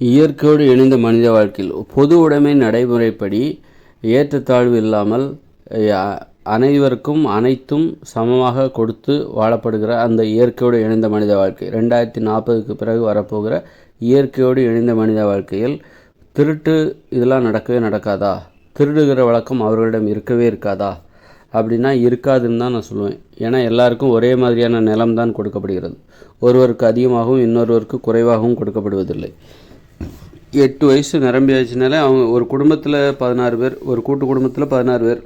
இயற்கையோடு இணைந்த மனித வாழ்க்கையில் பொது உடைமை நடைமுறைப்படி ஏற்றத்தாழ்வு இல்லாமல் அனைவருக்கும் அனைத்தும் சமமாக கொடுத்து வாழப்படுகிற அந்த இயற்கையோடு இணைந்த மனித வாழ்க்கை. ரெண்டாயிரத்தி நாற்பதுக்கு பிறகு வரப்போகிற இயற்கையோடு இணைந்த மனித வாழ்க்கையில் திருட்டு இதெல்லாம் நடக்கவே நடக்காதா? திருடுகிற வழக்கம் அவர்களிடம் இருக்கவே இருக்காதா? அப்படின்னா இருக்காதுன்னு தான் நான் சொல்லுவேன். ஏன்னா எல்லாருக்கும் ஒரே மாதிரியான நிலம் தான் கொடுக்கப்படுகிறது. ஒருவருக்கு அதிகமாகவும் இன்னொருவருக்கு குறைவாகவும் கொடுக்கப்படுவதில்லை. எட்டு வயசு நிரம்பியாச்சுனாலே அவங்க ஒரு குடும்பத்தில் பதினாறு பேர் ஒரு கூட்டு குடும்பத்தில் பதினாறு பேர்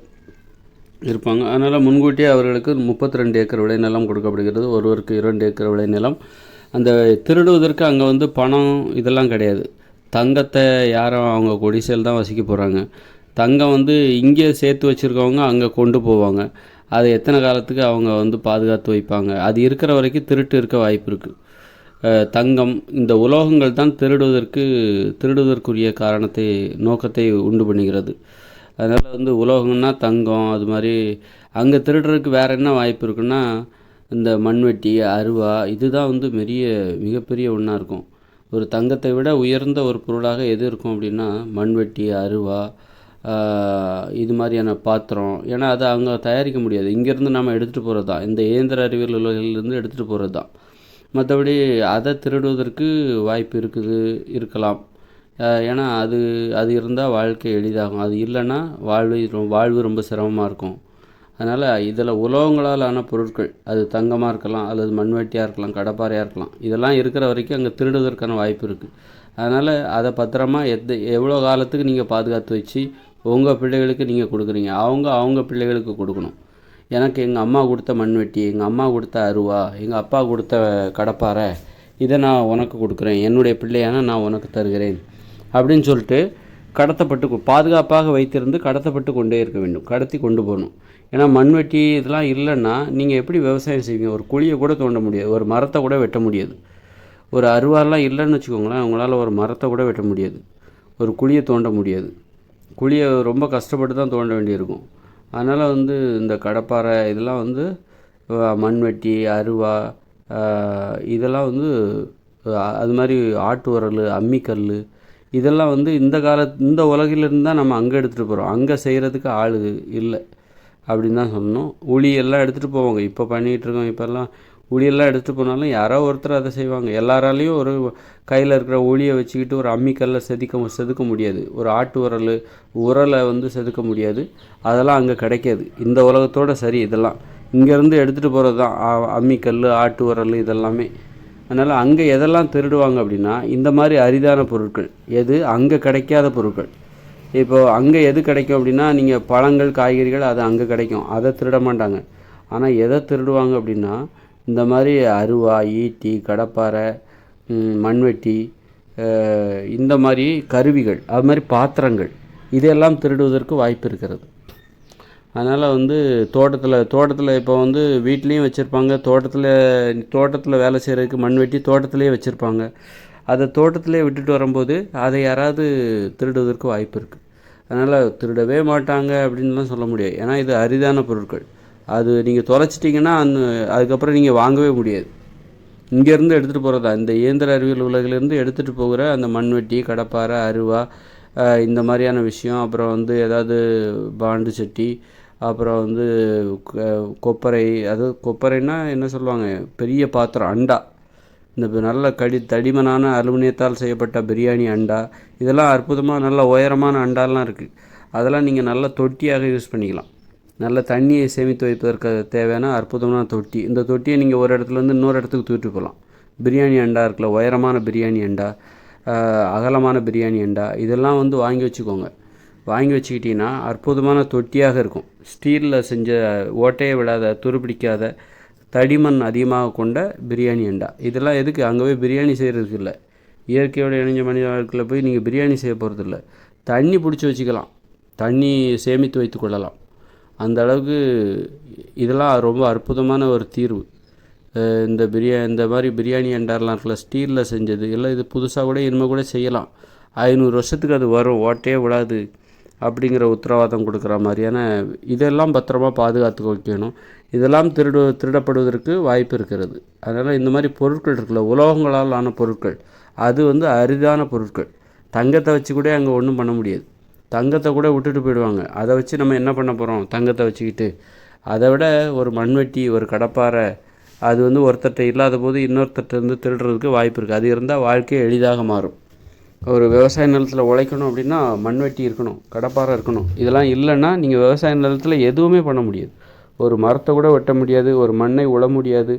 இருப்பாங்க. அதனால் முன்கூட்டியே அவர்களுக்கு முப்பத்தி ரெண்டு ஏக்கர் விளைநிலம் கொடுக்கப்படுகிறது. ஒருவருக்கு இரண்டு ஏக்கர் விளைநிலம் அந்த திருடுவதற்கு அங்கே வந்து பணம் இதெல்லாம் கிடையாது. தங்கத்தை யாரும் அவங்க கொடிசையில் தான் வசிக்க போகிறாங்க தங்கம் வந்து இங்கே சேர்த்து வச்சுருக்கவங்க அங்கே கொண்டு போவாங்க. அதை எத்தனை காலத்துக்கு அவங்க வந்து பாதுகாத்து வைப்பாங்க? அது இருக்கிற வரைக்கும் திருட்டு இருக்க வாய்ப்பு இருக்குது தங்கம் இந்த உலோகங்கள் தான் திருடுவதற்கு திருடுவதற்குரிய காரணத்தை நோக்கத்தை உண்டு பண்ணுகிறது. அதனால் வந்து உலோகம்னா தங்கம் அது மாதிரி அங்கே திருடுறதுக்கு வேறு என்ன வாய்ப்பு இருக்குன்னா இந்த மண்வெட்டி அருவா இதுதான் வந்து பெரிய மிகப்பெரிய ஒன்றா இருக்கும். ஒரு தங்கத்தை விட உயர்ந்த ஒரு பொருளாக எது இருக்கும் அப்படின்னா மண்வெட்டி அருவா இது மாதிரியான பாத்திரம். ஏன்னா அதை அங்கே தயாரிக்க முடியாது. இங்கேருந்து நம்ம எடுத்துகிட்டு போகிறது தான் இந்த இயந்திர அறிவியல் உலகிலிருந்து எடுத்துகிட்டு போகிறது தான் மற்றபடி அதை திருடுவதற்கு வாய்ப்பு இருக்குது இருக்கலாம். ஏன்னா அது அது இருந்தால் வாழ்க்கை எளிதாகும். அது இல்லைன்னா வாழ்வு வாழ்வு ரொம்ப சிரமமாக இருக்கும். அதனால் இதில் உலோகங்களால் ஆன பொருட்கள் அது தங்கமாக இருக்கலாம் அல்லது மண்வெட்டியாக இருக்கலாம் கடப்பாறையாக இருக்கலாம் இதெல்லாம் இருக்கிற வரைக்கும் அங்கே திருடுவதற்கான வாய்ப்பு இருக்குது அதனால் அதை பத்திரமா எந்த எவ்வளோ காலத்துக்கு நீங்கள் பாதுகாத்து வச்சு உங்கள் பிள்ளைகளுக்கு நீங்கள் கொடுக்குறீங்க? அவங்க அவங்க பிள்ளைகளுக்கு கொடுக்கணும். எனக்கு எங்கள் அம்மா கொடுத்த மண்வெட்டி எங்கள் அம்மா கொடுத்த அருவா எங்கள் அப்பா கொடுத்த கடப்பாறை இதை நான் உனக்கு கொடுக்குறேன். என்னுடைய பிள்ளையான நான் உனக்கு தருகிறேன். அப்படின்னு சொல்லிட்டு கடத்தப்பட்டு பாதுகாப்பாக வைத்திருந்து கடத்தப்பட்டு கொண்டே இருக்க வேண்டும். கடத்தி கொண்டு போகணும். ஏன்னா மண்வெட்டி இதெல்லாம் இல்லைன்னா நீங்கள் எப்படி விவசாயம் செய்வீங்க? ஒரு குழியை கூட தோண்ட முடியாது. ஒரு மரத்தை கூட வெட்ட முடியாது. ஒரு அருவாலாம் இல்லைன்னு வச்சுக்கோங்களேன் உங்களால் ஒரு மரத்தை கூட வெட்ட முடியாது. ஒரு குழியை தோண்ட முடியாது. குழியை ரொம்ப கஷ்டப்பட்டு தான் தோண்ட வேண்டியிருக்கும். அதனால் வந்து இந்த கடப்பாறை இதெல்லாம் வந்து மண்வெட்டி அருவா இதெல்லாம் வந்து அது மாதிரி ஆட்டு உரல் அம்மிக்கல் இதெல்லாம் வந்து இந்த கால இந்த உலகிலிருந்து தான் நம்ம அங்கே எடுத்துகிட்டு போகிறோம் அங்கே செய்கிறதுக்கு ஆள் இல்லை. அப்படின்னு தான் சொல்லணும். உளி எல்லாம் எடுத்துகிட்டு போவாங்க. இப்போ பண்ணிகிட்டு இருக்கோம். இப்போல்லாம் உளியெல்லாம் எடுத்துகிட்டு போனாலும் யாரோ ஒருத்தர் அதை செய்வாங்க. எல்லாராலையும் ஒரு கையில் இருக்கிற ஊழியை வச்சுக்கிட்டு ஒரு அம்மிக்கல்ல செதுக்க செதுக்க முடியாது. ஒரு ஆட்டு உரல் உரலை வந்து செதுக்க முடியாது. அதெல்லாம் அங்கே கிடைக்காது. இந்த உலகத்தோட சரி இதெல்லாம். இங்கேருந்து எடுத்துகிட்டு போகிறது தான். அம்மிக்கல் ஆட்டு உரல் இதெல்லாமே. அதனால் அங்கே எதெல்லாம் திருடுவாங்க அப்படின்னா இந்த மாதிரி அரிதான பொருட்கள். எது? அங்கே கிடைக்காத பொருட்கள். இப்போ அங்கே எது கிடைக்கும் அப்படின்னா நீங்கள் பழங்கள் காய்கறிகள் அது அங்கே கிடைக்கும். அதை திருட மாட்டாங்க. ஆனால் எதை திருடுவாங்க அப்படின்னா இந்த மாதிரி அருவா ஈட்டி கடப்பாரை மண்வெட்டி இந்த மாதிரி கருவிகள் அது மாதிரி பாத்திரங்கள் இதெல்லாம் திருடுவதற்கு வாய்ப்பு இருக்கிறது. அதனால் வந்து தோட்டத்தில் தோட்டத்தில் இப்போ வந்து வீட்லேயும் வச்சுருப்பாங்க தோட்டத்தில் தோட்டத்தில் வேலை செய்கிறதுக்கு மண்வெட்டி தோட்டத்திலே வச்சுருப்பாங்க. அதை தோட்டத்திலே விட்டுட்டு வரும்போது அதை யாராவது திருடுவதற்கு வாய்ப்பு இருக்குது அதனால் திருடவே மாட்டாங்க அப்படின்லாம் சொல்ல முடியாது ஏன்னா இது அரிதான பொருட்கள். அது நீங்கள் தொலைச்சிட்டிங்கன்னா அந்த அதுக்கப்புறம் நீங்கள் வாங்கவே முடியாது. இங்கேருந்து எடுத்துகிட்டு போகிறதா இந்த இயந்திர அறிவியல் உலகிலேருந்து எடுத்துகிட்டு போகிற அந்த மண்வெட்டி கடப்பாரை அருவா இந்த மாதிரியான விஷயம் அப்புறம் வந்து ஏதாவது பாண்டு சட்டி அப்புறம் வந்து கொப்பரை அது கொப்பரைன்னா என்ன சொல்லுவாங்க? பெரிய பாத்திரம் அண்டா. இந்த நல்ல கடி தடிமனான அலுமினியத்தால் செய்யப்பட்ட பிரியாணி அண்டா. இதெல்லாம் அற்புதமாக நல்ல உயரமான அண்டாலாம் இருக்குது அதெல்லாம் நீங்கள் நல்ல தொட்டியாக யூஸ் பண்ணிக்கலாம். நல்ல தண்ணியை சேமித்து வைப்பதற்கு தேவையான அற்புதமான தொட்டி. இந்த தொட்டியை நீங்கள் ஒரு இடத்துல இருந்து இன்னொரு இடத்துக்கு தூக்கிட்டு போகலாம். பிரியாணி அண்டா இருக்குல்ல உயரமான பிரியாணி அண்டா அகலமான பிரியாணி அண்டா இதெல்லாம் வந்து வாங்கி வச்சுக்கோங்க. வாங்கி வச்சுக்கிட்டிங்கன்னா அற்புதமான தொட்டியாக இருக்கும். ஸ்டீலில் செஞ்ச ஓட்டையை விடாத துருப்பிடிக்காத தடிமண் அதிகமாக கொண்ட பிரியாணி அண்டா. இதெல்லாம் எதுக்கு? அங்கே போய் பிரியாணி செய்கிறதுக்கு இல்லை. இயற்கையோட இணைஞ்ச மனித வாழ்க்கையில் போய் நீங்கள் பிரியாணி செய்ய போகிறது இல்லை தண்ணி பிடிச்சி வச்சுக்கலாம். தண்ணி சேமித்து வைத்து கொள்ளலாம். அந்த அளவுக்கு இதெல்லாம் ரொம்ப அற்புதமான ஒரு தீர்வு. இந்த பிரியா இந்த மாதிரி பிரியாணி அண்டாரெலாம் இருக்குல்ல ஸ்டீலில் செஞ்சது இல்லை இது புதுசாக கூட இனிமேல் கூட செய்யலாம். ஐநூறு வருஷத்துக்கு அது வரும் ஓட்டே விடாது அப்படிங்கிற உத்தரவாதம் கொடுக்குற மாதிரியான இதெல்லாம் பத்திரமா பாதுகாத்து வைக்கணும். இதெல்லாம் திருடு திருடப்படுவதற்கு வாய்ப்பு இருக்கிறது. அதனால் இந்த மாதிரி பொருட்கள் இருக்குல்ல உலோகங்களால் ஆன பொருட்கள் அது வந்து அரிதான பொருட்கள். தங்கத்தை வச்சு கூட அங்கே ஒன்றும் பண்ண முடியாது. தங்கத்தை கூட விட்டுட்டு போயிடுவாங்க. அதை வச்சு நம்ம என்ன பண்ண போகிறோம் தங்கத்தை வச்சுக்கிட்டு. அதை விட ஒரு மண்வெட்டி ஒரு கடப்பாரை அது வந்து ஒருத்தர்கிட்ட இல்லாத போது இன்னொருத்தர்கிட்ட இருந்து திருடுறதுக்கு வாய்ப்பு இருக்குது அது இருந்தால் வாழ்க்கை எளிதாக மாறும். ஒரு விவசாய நிலத்தில் உழைக்கணும் அப்படின்னா மண்வெட்டி இருக்கணும் கடப்பாரை இருக்கணும். இதெல்லாம் இல்லைன்னா நீங்கள் விவசாய நிலத்தில் எதுவுமே பண்ண முடியாது. ஒரு மரத்தை கூட வெட்ட முடியாது ஒரு மண்ணை உழ முடியாது.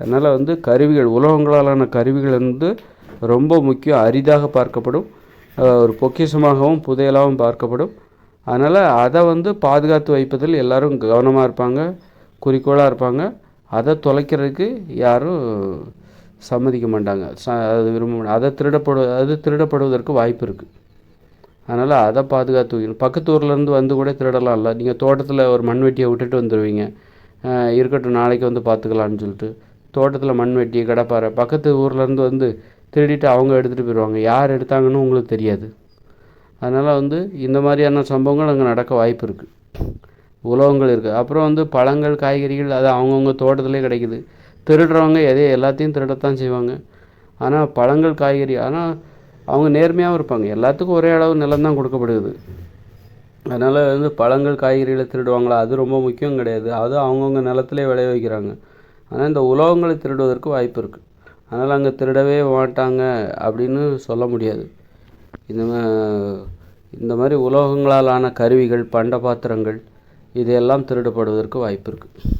அதனால் வந்து கருவிகள் உலோகங்களாலான கருவிகள் வந்து ரொம்ப முக்கியம் அரிதாக பார்க்கப்படும். ஒரு பொக்கிஷமாகவும் புதையலாகவும் பார்க்கப்படும். அதனால் அதை வந்து பாதுகாத்து வைப்பதில் எல்லோரும் கவனமாக இருப்பாங்க குறிக்கோளாக இருப்பாங்க. அதை தொலைக்கிறதுக்கு யாரும் சம்மதிக்க மாட்டாங்க. ச அது விரும்ப மாட்டாங்க. அதை திருடப்படு அது திருடப்படுவதற்கு வாய்ப்பு இருக்குது அதனால் அதை பாதுகாத்து வைக்கணும். பக்கத்து ஊர்லேருந்து வந்து கூட திருடலாம் இல்லை. நீங்கள் தோட்டத்தில் ஒரு மண்வெட்டியை விட்டுட்டு வந்துடுவீங்க இருக்கட்டும் நாளைக்கு வந்து பார்த்துக்கலான்னு சொல்லிட்டு. தோட்டத்தில் மண்வெட்டி கடப்பாரை பக்கத்து ஊர்லேருந்து வந்து திருடிட்டு அவங்க எடுத்துகிட்டு போயிடுவாங்க யார் எடுத்தாங்கன்னு உங்களுக்கு தெரியாது. அதனால் வந்து இந்த மாதிரியான சம்பவங்கள் அங்கே நடக்க வாய்ப்பு இருக்குது உலோகங்கள் இருக்குது அப்புறம் வந்து பழங்கள் காய்கறிகள் அது அவங்கவுங்க தோட்டத்திலே கிடைக்குது. திருடுறவங்க எதையும் எல்லாத்தையும் திருடத்தான் செய்வாங்க. ஆனால் பழங்கள் காய்கறி ஆனால் அவங்க நேர்மையாகவும் இருப்பாங்க. எல்லாத்துக்கும் ஒரே அளவு நிலம் தான் கொடுக்கப்படுது அதனால் வந்து பழங்கள் காய்கறிகளை திருடுவாங்களா? அது ரொம்ப முக்கியம் கிடையாது. அது அவங்கவுங்க நிலத்திலே விளைய வைக்கிறாங்க. ஆனால் இந்த உலோகங்களை திருடுவதற்கு வாய்ப்பு இருக்குது அதனால் அங்கே திருடவே மாட்டாங்க அப்படின்னு சொல்ல முடியாது. இந்த மா- இந்த மாதிரி உலோகங்களால் ஆன கருவிகள் பண்ட பாத்திரங்கள் இதையெல்லாம் திருடப்படுவதற்கு வாய்ப்பு இருக்குது